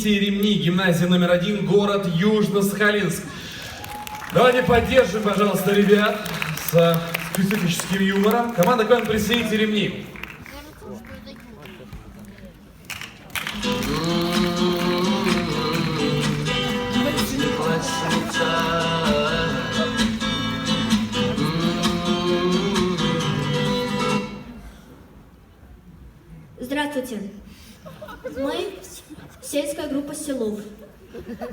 «Присоедините ремни». Гимназия номер один, город Южно-Сахалинск. Давайте поддержим, пожалуйста, ребят с специфическим юмором. Команда команд «Присоедините ремни». Здравствуйте. Сельская группа Селов.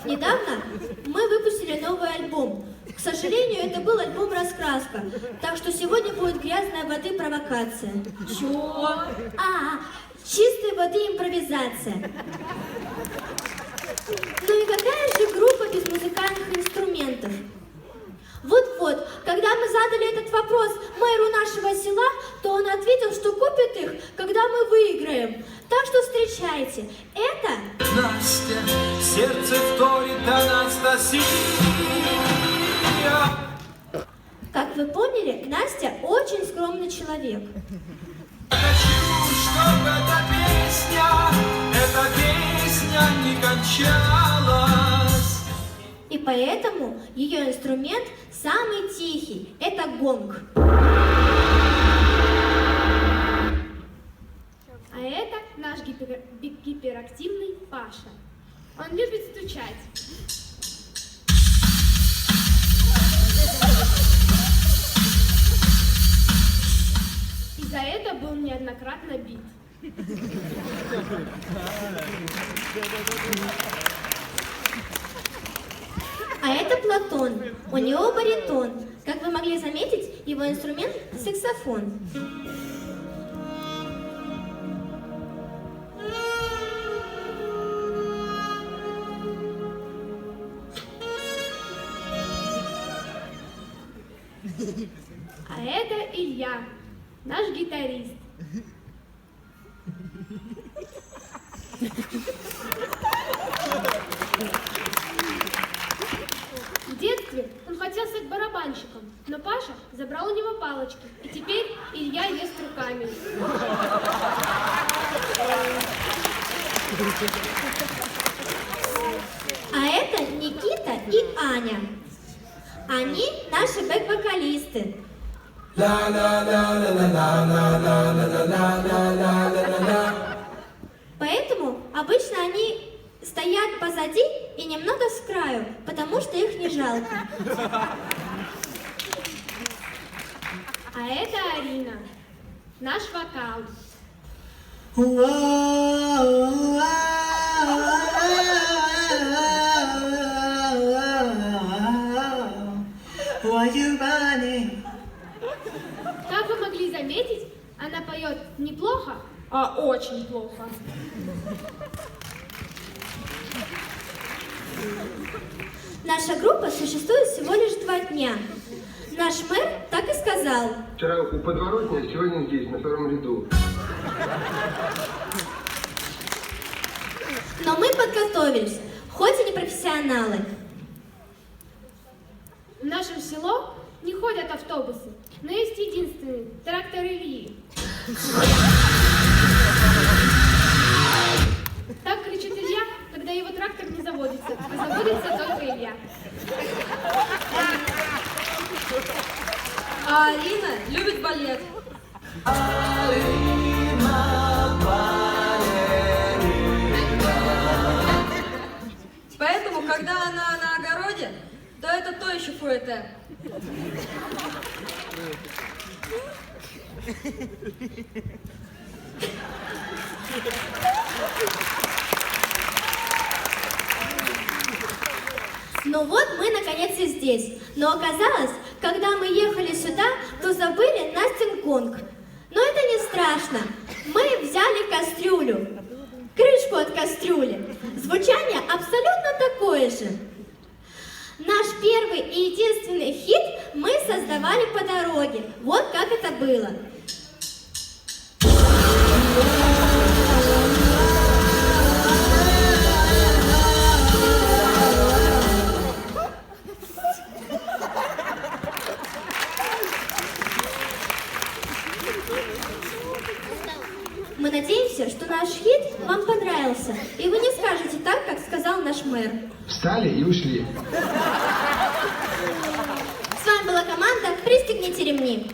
Недавно мы выпустили новый альбом. К сожалению, это был альбом «Раскраска», так что сегодня будет грязная воды провокация. Чего? А, чистой воды импровизация. Ну и какая же группа без музыкальных инструментов? Вот-вот, когда мы задали этот вопрос мэру нашего села, то он ответил, что купит их, когда мы выиграем. Так что встречайте, это Настя, сердце вторит Анастасия. Как вы поняли, Настя очень скромный человек. Хочу, чтобы эта песня, эта песня не кончалась. И поэтому ее инструмент самый тихий – это гонг. А это наш гипер- гиперактивный Паша. Он любит стучать. И за это был неоднократно бит. А это Платон. У него баритон. Как вы могли заметить, его инструмент – саксофон. А это Илья, наш гитарист. В детстве он хотел стать барабанщиком, но Паша забрал у него палочки, и теперь Илья ест руками. А это Никита и Аня. Они наши бэк-вокалисты. Поэтому обычно они стоят позади и немного с краю, потому что их не жалко. А это Арина, наш вокал. Как вы могли заметить, она поет не плохо, а очень плохо. Наша группа существует всего лишь два дня. Наш мэр так и сказал. Вчера у подворотни, а сегодня здесь, на втором ряду. Но мы подготовились, хоть и не профессионалы. Нашем село не ходят автобусы, но есть единственный трактор Ильи. Так кричит Илья, когда его трактор не заводится, а заводится только Илья. А Алина любит балет. Поэтому, когда она на огороде, то это то еще фуэте. Ну вот мы наконец и здесь. Но оказалось, когда мы ехали сюда, то забыли Настин гонг. Но это не страшно. Мы взяли кастрюлю. Крышку от кастрюли. Звучание абсолютно такое же. Наш первый и единственный хит мы создавали по дороге. Вот как это было. Мы надеемся, что наш хит вам понравился, и вы не скажете мэр. Встали и ушли. С вами была команда «Пристегните ремни».